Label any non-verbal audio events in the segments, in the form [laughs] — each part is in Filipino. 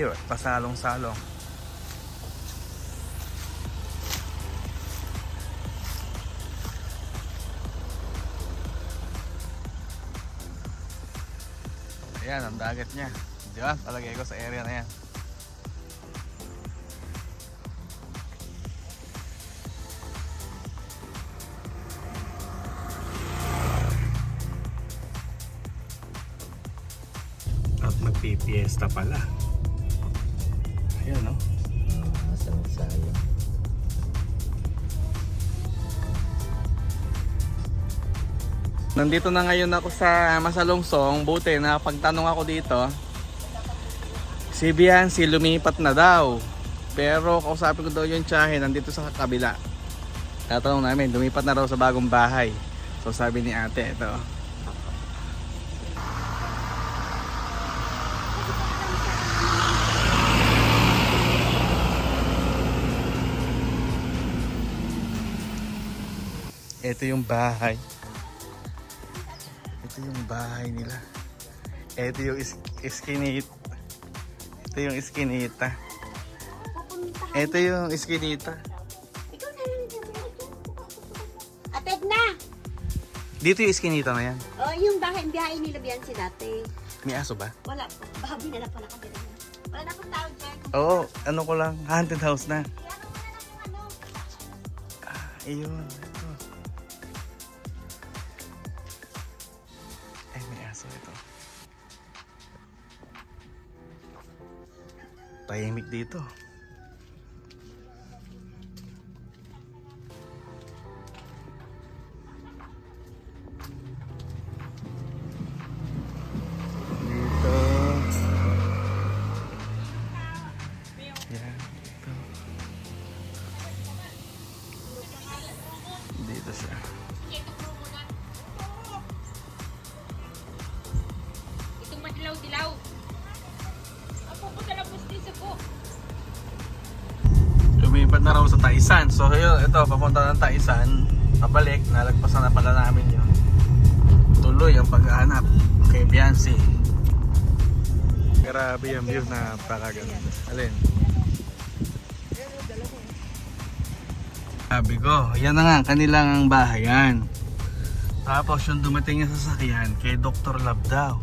here at pasalong-salong. Ayan, ang dagat niya. Di ba? Palagay ko sa area na yan. At magpipiesta pala. Nandito na ngayon ako sa Masalungsong. Buti na pagtanong ako dito. Si Biancy lumipat na daw. Pero kausapin ko daw yung tiyahe nandito sa kabila. Tatanong namin, lumipat na raw sa bagong bahay. So sabi ni ate, ito. Ito yung bahay. Ito yung bahay nila. Ito yung is iskinit. Ito yung iskinita. Ito yung iskinita. Ikaw na na! Dito yung iskinita na yan. Oh, yung bahay, biyahe nila biyan si dati. May aso ba? Wala po. Bahabi na lang pala kami. Wala na akong tao dyan. Oo, ano ko lang, haunted house na. Kaya ano na ano. Ayun, Tahimik dito. Lumipat na raw sa Taisan. So yun, ito, papunta ng Taisan. Pabalik, nalagpasan na pala namin yun. Tuloy ang paghahanap kay Biancy. Grabe yung view na pakaganda. Alin? Sabi ko, yan na nga, kanilang bahayan. Tapos yung dumating yung sasakyan kay Dr. Lab daw.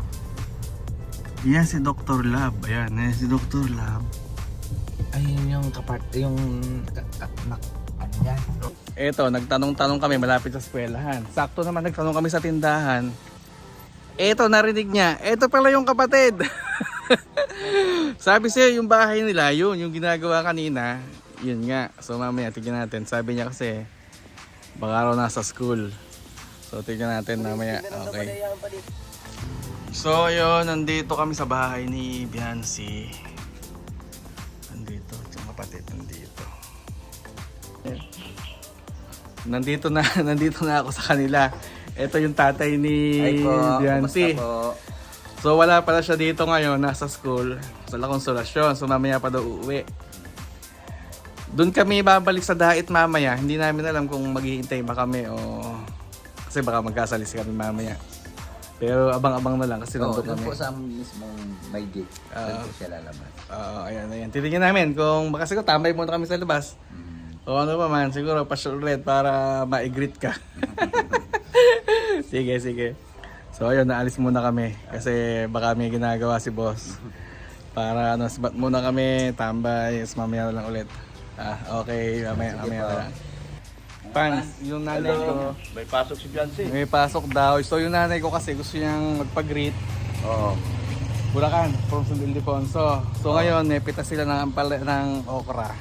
Yan si Dr. Lab. Ayan, yan si Dr. Lab. Ayun yung kapart, yung na, ano yan? Eto, nagtanong-tanong kami malapit sa eskwelahan. Sakto naman nagtanong kami sa tindahan. Eto, narinig niya. Eto pala yung kapatid. [laughs] Sabi siya, yung bahay nila, yun, yung ginagawa kanina. Yun nga. So mamaya, tignan natin. Sabi niya kasi, baka raw nasa school. So tignan natin mamaya. Okay. So yun, nandito kami sa bahay ni Biancy. Kapatid nandito. Nandito na, [laughs] nandito na ako sa kanila. Ito yung tatay ni Ay po, po? So wala pala siya dito ngayon, nasa school, sa La Consolacion. So mamaya pa daw uuwi. Doon kami babalik sa dait mamaya. Hindi namin alam kung maghihintay ba kami o kasi baka magkasalis kami mamaya. Pero abang-abang na lang kasi nandun doon kami. po sa mismong may gate. Doon Ah. po siya lalabas. Oo, ayan, ayan. Titingnan namin kung baka siguro tambay muna kami sa labas. Mm. O ano pa man, siguro red para ma-greet ka. [laughs] sige, sige. So ayun, naalis muna kami kasi baka may ginagawa si boss. Para ano, sabat muna kami, tambay, is mamaya na lang ulit. Ah, okay, mamaya, Sige mamaya po. na lang. Pans, yung nanay ko, May pasok si Beyonce. may pasok daw. So yung nanay ko kasi gusto niyang magpa-greet. Oo. Bulacan, from San Ildefonso. So ngayon, may pita sila ng, ampal- ng okra.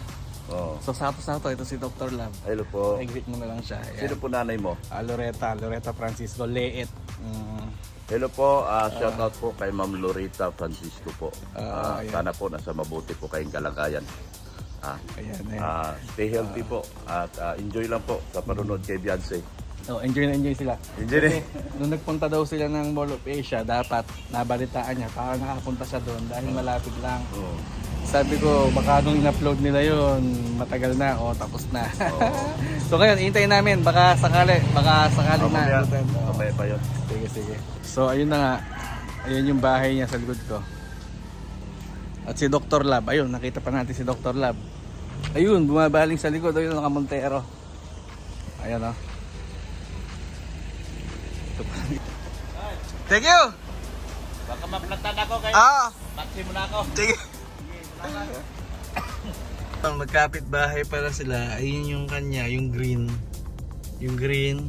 Oo. So sato-sato, ito si Dr. Lab. Hello po. I-greet mo na lang siya. Ayan. Sino po nanay mo? Ah, Loretta, Loretta Francisco, Leet. Mm. Hello po, ah, shout out po kay Ma'am Loretta Francisco po. Ah, Ah, ayan. sana po nasa mabuti po kayong kalagayan. Ah, Ayan, ayan. ah, stay healthy po at ah, enjoy lang po sa panunod kay Beyonce. Oh, enjoy na enjoy sila. Enjoy Kasi nung nagpunta daw sila ng Mall of Asia, dapat nabalitaan niya para nakapunta siya doon dahil malapit lang. Oo. Sabi ko, baka nung in-upload nila yon matagal na o tapos na. [laughs] so ngayon, hintayin namin, baka sakali, baka sakali Oh, na. mamaya, Oo. mamaya pa yun. Sige, sige. So ayun na nga, ayun yung bahay niya sa likod ko. At si Dr. Lab, ayun, nakita pa natin si Dr. Lab. Ayun, bumabaling sa likod, ayun, nakamontero. Ayan o. Pa. Thank you! Baka maplatan ako kayo. Ah! Taxi ako. Sige. [laughs] Ang magkapit bahay para sila, ayun yung kanya, yung green. Yung green.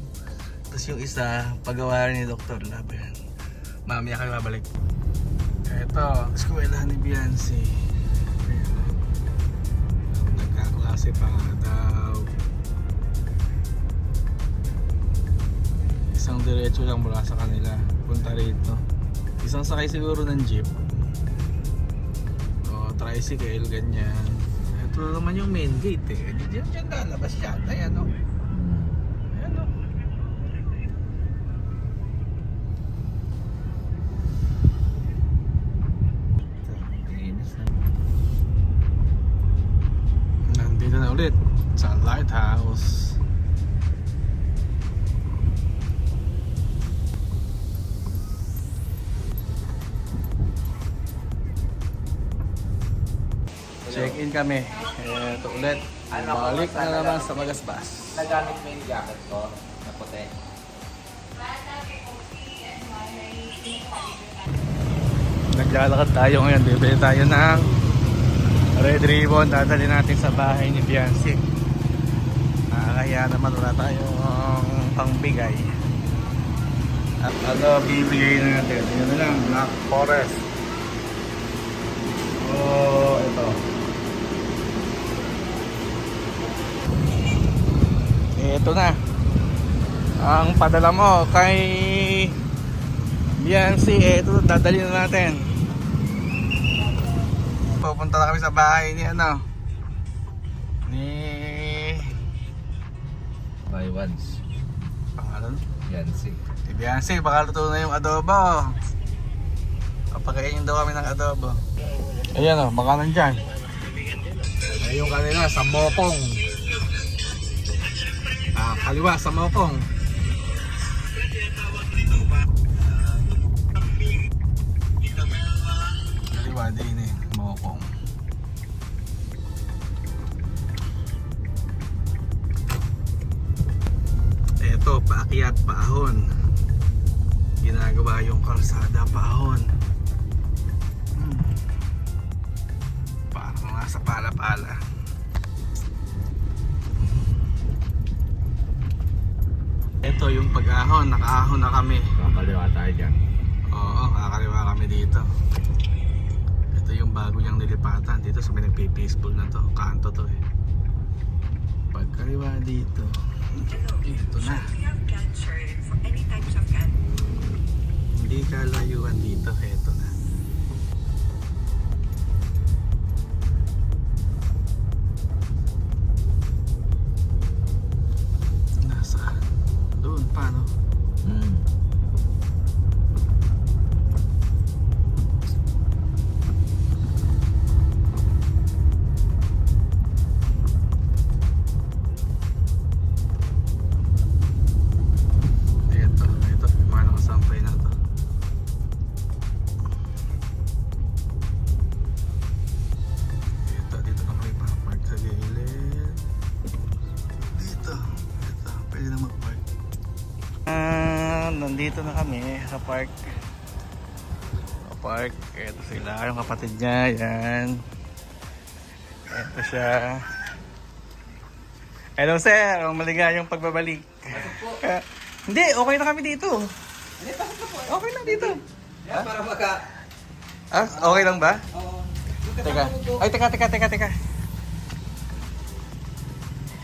Tapos yung isa, pagawa ni Dr. Lab. Yan. Mamaya kayo babalik. Ito, eskwela ni Beyonce. Nagkaklase pa nga daw. Isang diretso lang mula sa kanila. Punta rito. Isang sakay siguro ng jeep. O, tricycle, ganyan. Ito naman yung main gate eh. Diyan dyan lalabas siya. Ayan o. Ayan Check-in kami. Ito ulit. Balik na naman sa Magasbas. Nagamit mo yung jacket ko na puti. Naglalakad tayo ngayon. Bibili tayo ng red ribbon. Dadali natin sa bahay ni Beyonce. Nakakaya naman wala tayong pangbigay. At ano bibigay natin? Yun na lang, Black Forest. Oh, ito. Ito na. Ang padala mo kay Beyonce, ito dadali na natin. Pupunta na kami sa bahay ni ano. Ni Buy once. pangalan? Yan si. Beyonce, baka luto na yung adobo. Papakainin daw kami ng adobo. Ayan o, baka nandyan. Ay yung kanina, sa Mopong. Ah, kaliwa, sa Mopong. Kaliwa din eh, Mopong. Eto, paakyat, paahon. Ginagawa yung kalsada, paahon. Yung pag-ahon, nakaahon na kami. Kakaliwa tayo dyan. Oo, kakaliwa kami dito. Ito yung bago niyang nilipatan. Dito sa may nagpe-baseball na to. Kanto to eh. Pagkaliwa dito. Ito na. Hindi kalayuan dito. Ito Nandito na kami sa park. Sa park, ito sila, yung kapatid niya, yan. Ito siya. Hello sir, ang maligayang pagbabalik. Ah, [laughs] Hindi, okay na kami dito. Okay lang dito. Yan, para maka... Ah, okay lang ba? Teka. Ay, teka, teka, teka, teka.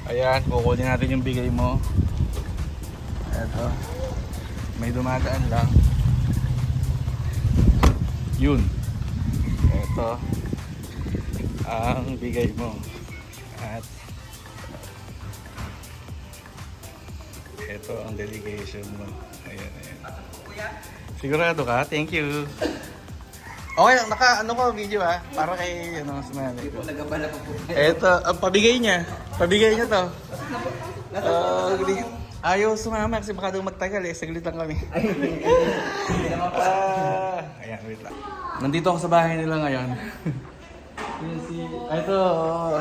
Ayan, kukunin natin yung bigay mo. Eto. May dumadaan lang. Yun. Eto. Ang bigay mo. At ito ang delegation mo. Ayan, ayan. Sigurado ka? Thank you. Okay lang, naka ano ko video ha, para kay ano sa nanay ko. Nagabala pa po. Eto, ang pabigay niya. Pabigay niya to. Uh, ayaw sumama kasi baka daw magtagal eh. Saglit lang kami. Ah, ayan, wait lang. Nandito ako sa bahay nila ngayon. Si... ah, Ito. oh.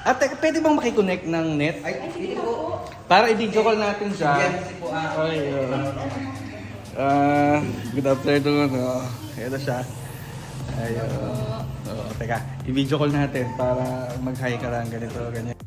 At teka, pwede bang makiconnect ng net? Ay, hindi po. Para i-video call natin siya. Kasi po, ah. Okay, oh. Ah, good afternoon. Oh. Ito siya. Ayun. Oh, teka, i-video call natin para mag-hi ka lang ganito, ganyan.